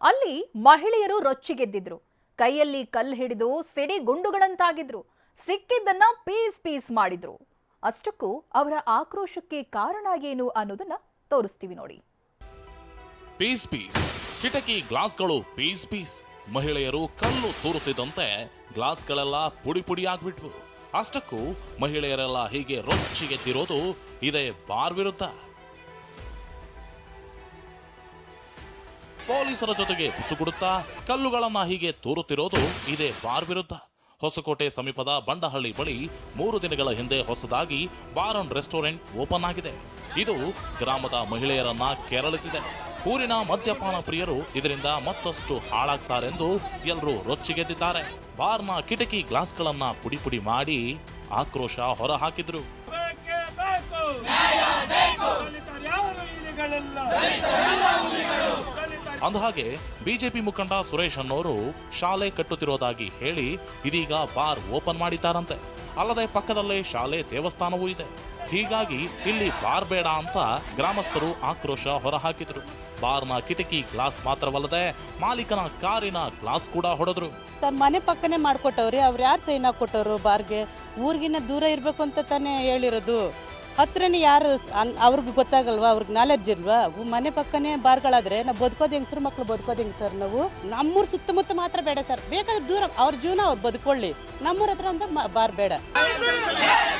ಅಲ್ಲಿ ಮಹಿಳೆಯರು ರೊಚ್ಚಿಗೆದ್ದಿದ್ರು ಕೈಯಲ್ಲಿ ಕಲ್ಲು ಹಿಡಿದು ಸಿಡಿ ಗುಂಡುಗಳಂತಾಗಿದ್ರು. ಸಿಕ್ಕಿದ್ದನ್ನ ಪೀಸ್ ಪೀಸ್ ಮಾಡಿದ್ರು. ಅಷ್ಟಕ್ಕೂ ಅವರ ಆಕ್ರೋಶಕ್ಕೆ ಕಾರಣ ಏನು ಅನ್ನೋದನ್ನ ತೋರಿಸ್ತೀವಿ ನೋಡಿ. Piece piece. ಕಿಟಕಿ ಗ್ಲಾಸ್ಗಳು ಪೀಸ್ ಪೀಸ್. ಮಹಿಳೆಯರು ಕಲ್ಲು ತೂರುತ್ತಿದ್ದಂತೆ ಗ್ಲಾಸ್ಗಳೆಲ್ಲ ಪುಡಿ ಪುಡಿ ಆಗ್ಬಿಟ್ವು. ಅಷ್ಟಕ್ಕೂ ಮಹಿಳೆಯರೆಲ್ಲ ಹೀಗೆ ರೊಚ್ಚಿಗೆದ್ದಿರೋದು ಇದೇ ಬಾರ್ ವಿರುದ್ಧ. ಪೊಲೀಸರ ಜೊತೆಗೆ ಬುಸುಗುಡುತ್ತಾ ಕಲ್ಲುಗಳನ್ನ ಹೀಗೆ ತೋರುತ್ತಿರೋದು ಇದೇ ಬಾರ್ ವಿರುದ್ಧ. ಹೊಸಕೋಟೆ ಸಮೀಪದ ಬಂಡಹಳ್ಳಿ ಬಳಿ ಮೂರು ದಿನಗಳ ಹಿಂದೆ ಹೊಸದಾಗಿ ಬಾರ್ ಅಂಡ್ ರೆಸ್ಟೋರೆಂಟ್ ಓಪನ್ ಆಗಿದೆ. ಇದು ಗ್ರಾಮದ ಮಹಿಳೆಯರನ್ನ ಕೆರಳಿಸಿದೆ. ಊರಿನ ಮದ್ಯಪಾನ ಪ್ರಿಯರು ಇದರಿಂದ ಮತ್ತಷ್ಟು ಹಾಳಾಗ್ತಾರೆಂದು ಎಲ್ಲರೂ ರೊಚ್ಚಿಗೆದ್ದಿದ್ದಾರೆ. ಬಾರ್ನ ಕಿಟಕಿ ಗ್ಲಾಸ್ಗಳನ್ನ ಪುಡಿ ಪುಡಿ ಮಾಡಿ ಆಕ್ರೋಶ ಹೊರಹಾಕಿದ್ರು ಬೇಕೇ ಬೇಕು ದಲಿತರ್ಯಾರು ಇಲಿಗಳೆಲ್ಲ ದಲಿತ ಅಂದಹಾಗೆ, ಬಿಜೆಪಿ ಮುಖಂಡ ಸುರೇಶ್ ಅನ್ನೋರು ಶಾಲೆ ಕಟ್ಟುತ್ತಿರೋದಾಗಿ ಹೇಳಿ ಇದೀಗ ಬಾರ್ ಓಪನ್ ಮಾಡಿದ್ದಾರಂತೆ. ಅಲ್ಲದೆ ಪಕ್ಕದಲ್ಲೇ ಶಾಲೆ ದೇವಸ್ಥಾನವೂ ಇದೆ. ಹೀಗಾಗಿ ಇಲ್ಲಿ ಬಾರ್ ಬೇಡ ಅಂತ ಗ್ರಾಮಸ್ಥರು ಆಕ್ರೋಶ ಹೊರಹಾಕಿದ್ರು. ಬಾರ್ನ ಕಿಟಕಿ ಗ್ಲಾಸ್ ಮಾತ್ರವಲ್ಲದೆ ಮಾಲೀಕನ ಕಾರಿನ ಗ್ಲಾಸ್ ಕೂಡ ಹೊಡೆದ್ರು. ತನ್ನ ಮನೆ ಪಕ್ಕನೇ ಮಾಡ್ಕೊಟ್ಟವ್ರಿ, ಅವ್ರು ಯಾರು ಸೈನ್ ಹಾಕೊಟ್ಟವ್ರು ಬಾರ್ಗೆ? ಊರಿಗಿನ ದೂರ ಇರಬೇಕು ಅಂತ ತಾನೇ ಹೇಳಿರೋದು. ಹತ್ರನೇ ಯಾರು ಅನ್- ಅವ್ರಿಗೆ ಗೊತ್ತಾಗಲ್ವಾ? ಅವ್ರಿಗೆ ನಾಲೆಡ್ಜ್ ಇಲ್ವಾ? ಮನೆ ಪಕ್ಕನೇ ಬಾರ್ಗಳಾದ್ರೆ ನಾವು ಬದುಕೋದು ಹೆಂಗ್ ಮಕ್ಳು ಬದುಕೋದು ಹೆಂಗೆ ಸರ್ ನಾವು? ನಮ್ಮೂರ ಸುತ್ತಮುತ್ತ ಮಾತ್ರ ಬೇಡ ಸರ್. ಬೇಕಾದ್ರೆ ದೂರ, ಅವ್ರ ಜೀವನ ಅವ್ರು ಬದುಕೊಳ್ಳಿ. ನಮ್ಮೂರ ಹತ್ರ ಅಂದ್ರೆ ಬಾರ್ ಬೇಡ.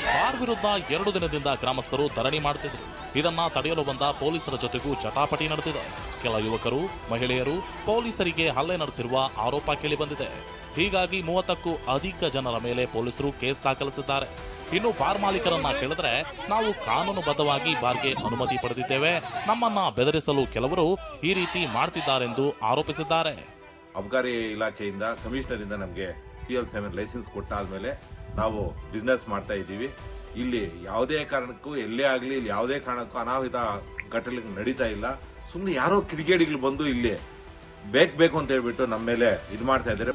ಬಾರ್ ವಿರುದ್ಧ ಎರಡು ದಿನದಿಂದ ಗ್ರಾಮಸ್ಥರು ಧರಣಿ ಮಾಡುತ್ತಿದ್ರು ಇದನ್ನ ತಡೆಯಲು ಬಂದ ಪೊಲೀಸರ ಜೊತೆಗೂ ಚಟಾಪಟಿ ನಡೆದಿದೆ. ಕೆಲ ಯುವಕರು, ಮಹಿಳೆಯರು ಪೊಲೀಸರಿಗೆ ಹಲ್ಲೆ ನಡೆಸಿರುವ ಆರೋಪ ಕೇಳಿಬಂದಿದೆ. ಹೀಗಾಗಿ ಮೂವತ್ತಕ್ಕೂ ಅಧಿಕ ಜನರ ಮೇಲೆ ಪೊಲೀಸರು ಕೇಸ್ ದಾಖಲಿಸಿದ್ದಾರೆ. ಇನ್ನು ಬಾರ್ ಮಾಲೀಕರನ್ನ ಕೇಳಿದ್ರೆ ನಾವು ಕಾನೂನುಬದ್ಧವಾಗಿ ಬಾರ್ಗೆ ಅನುಮತಿ ಪಡೆದಿದ್ದೇವೆ. ನಮ್ಮನ್ನ ಬೆದರಿಸಲು ಕೆಲವರು ಈ ರೀತಿ ಮಾಡ್ತಿದ್ದಾರೆಂದು ಆರೋಪಿಸಿದ್ದಾರೆ. ಅಬಕಾರಿ ಇಲಾಖೆಯಿಂದ ಕಮಿಷನರಿಂದ ನಮಗೆ ಸಿ ಎಲ್ ಸೆವೆನ್ ಲೈಸೆನ್ಸ್ ಕೊಟ್ಟಾದ್ಮೇಲೆ ನಾವು ಬಿಸ್ನೆಸ್ ಮಾಡ್ತಾ ಇದ್ದೀವಿ. ಇಲ್ಲಿ ಯಾವುದೇ ಕಾರಣಕ್ಕೂ, ಎಲ್ಲೇ ಆಗಲಿ ಇಲ್ಲಿ ಯಾವುದೇ ಕಾರಣಕ್ಕೂ ಅನಾಹುತ ಘಟನೆಗಳು ನಡೀತಾ ಇಲ್ಲ. ಸುಮ್ಮನೆ ಯಾರೋ ಕಿಡಿಗೇಡಿಗಳು ಬಂದು ಇಲ್ಲಿ ಬೇಕು ಬೇಕು ಅಂತ ಹೇಳ್ಬಿಟ್ಟು ನಮ್ಮ ಮೇಲೆ ಇದು ಮಾಡ್ತಾ ಇದ್ದಾರೆ.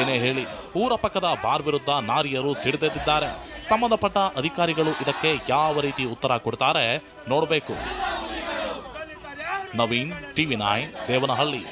ಏನೇ ಹೇಳಿ ಊರ ಪಕ್ಕದ ಬಾರ್ ವಿರುದ್ಧ ನಾರಿಯರು ಸಿಡಿದೆದ್ದಿದ್ದಾರೆ ಸಂಬಂಧಪಟ್ಟ ಅಧಿಕಾರಿಗಳು ಇದಕ್ಕೆ ಯಾವ ರೀತಿ ಉತ್ತರ ಕೊಡ್ತಾರೆ ನೋಡಬೇಕು. Naveen, TV nine Devanahalli.